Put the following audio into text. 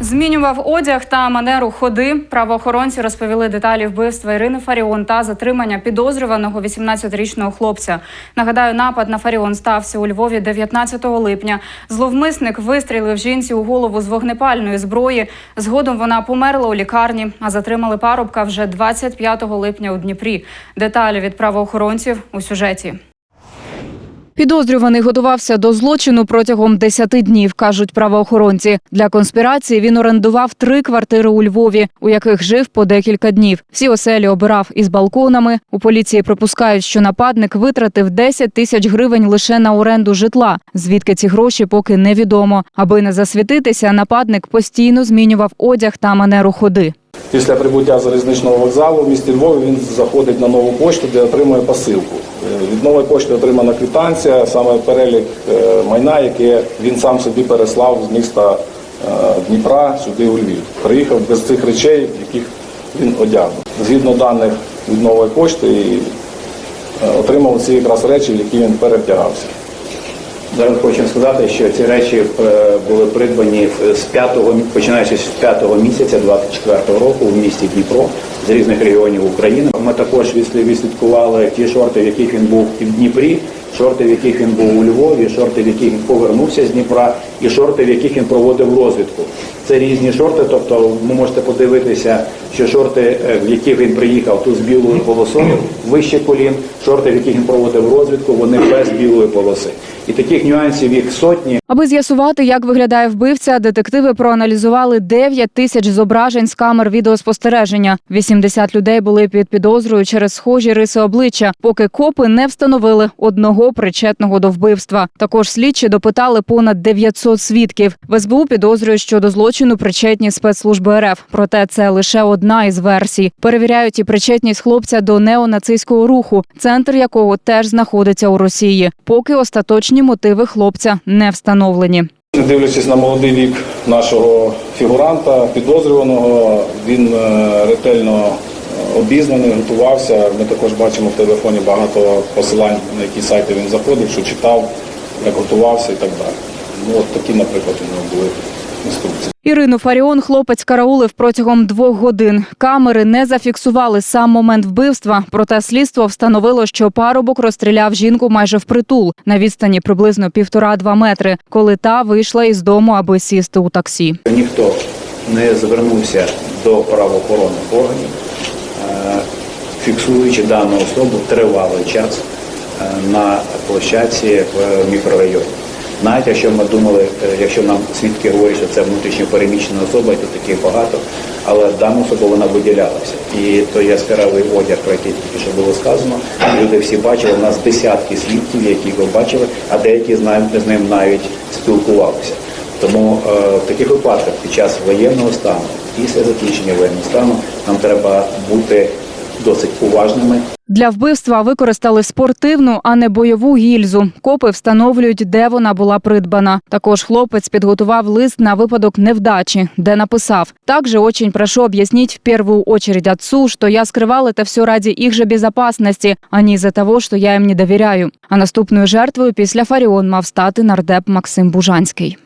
Змінював одяг та манеру ходи. Правоохоронці розповіли деталі вбивства Ірини Фаріон та затримання підозрюваного 18-річного хлопця. Нагадаю, напад на Фаріон стався у Львові 19 липня. Зловмисник вистрілив жінці у голову з вогнепальної зброї. Згодом вона померла у лікарні, а затримали парубка вже 25 липня у Дніпрі. Деталі від правоохоронців у сюжеті. Підозрюваний готувався до злочину протягом 10 днів, кажуть правоохоронці. Для конспірації він орендував три квартири у Львові, у яких жив по декілька днів. Всі оселі обирав із балконами. У поліції припускають, що нападник витратив 10 тисяч гривень лише на оренду житла. Звідки ці гроші поки невідомо. Аби не засвітитися, нападник постійно змінював одяг та манеру ходи. Після прибуття залізничного вокзалу в місті Львові він заходить на нову пошту, де отримує посилку. Е, Від нової пошти отримана квитанція, саме перелік е, майна, яке він сам собі переслав з міста е, Дніпра сюди у Львів. Приїхав без цих речей, яких він одягнув. Згідно даних від нової пошти, і, отримав ці якраз речі, які він перевдягався. Зараз хочу сказати, що ці речі е, були придбані з 5, починаючи з 5 місяця 24 року в місті Дніпро з різних регіонів України. Ми також відслідкували ті шорти, в яких він був в Дніпрі, шорти, в яких він був у Львові, шорти, в яких він повернувся з Дніпра, і шорти, в яких він проводив розвідку. Це різні шорти, тобто ви можете подивитися, що шорти, е, в яких він приїхав, тут з білою полосою, вище колін, шорти, в яких він проводив розвідку, вони без білої полоси. І таких нюансів їх сотні. Аби з'ясувати, як виглядає вбивця, детективи проаналізували 9 тисяч зображень з камер відеоспостереження. 80 людей були під підозрою через схожі риси обличчя, поки копи не встановили одного причетного до вбивства. Також слідчі допитали понад 900 свідків. В СБУ підозрюють, що до злочину причетні спецслужби РФ. Проте це лише одна із версій. Перевіряють і причетність хлопця до неонацистського руху, центр якого теж знаходиться у Росії. Поки остаточні мотиви хлопця не встановлені. Не дивлячись на молодий вік нашого фігуранта, підозрюваного, він е, ретельно е, обізнаний, готувався. Ми також бачимо в телефоні багато посилань, на які сайти він заходив, що читав, як готувався і так далі. Ну, от такі, наприклад, у нього були. Ірину Фаріон хлопець караулив протягом двох годин. Камери не зафіксували сам момент вбивства. Проте слідство встановило, що парубок розстріляв жінку майже впритул на відстані приблизно півтора-два метри, коли та вийшла із дому, аби сісти у таксі. Ніхто не звернувся до правоохоронних органів, е, фіксуючи дану особу тривалий час е, на площадці в мікрорайоні. Навіть якщо ми думали, е, якщо нам свідки говорять, що це внутрішньо переміщена особа, тут таких багато, але дана особа вона виділялася. І той яскравий одяг, про який тільки що було сказано, люди всі бачили, у нас десятки свідків, які його бачили, а деякі з ним навіть спілкувалися. Тому е, в таких випадках під час воєнного стану, після закінчення воєнного стану, нам треба бути досить уважними Для вбивства використали спортивну, а не бойову гільзу. Копи встановлюють, де вона була придбана. Також хлопець підготував лист на випадок невдачі, де написав: «Также очень прошу объяснить в первую очередь отцу, что я скрывал это все ради их же безопасности, а не из-за того, что я їм не довіряю. А наступною жертвою після Фаріон мав стати нардеп Максим Бужанський.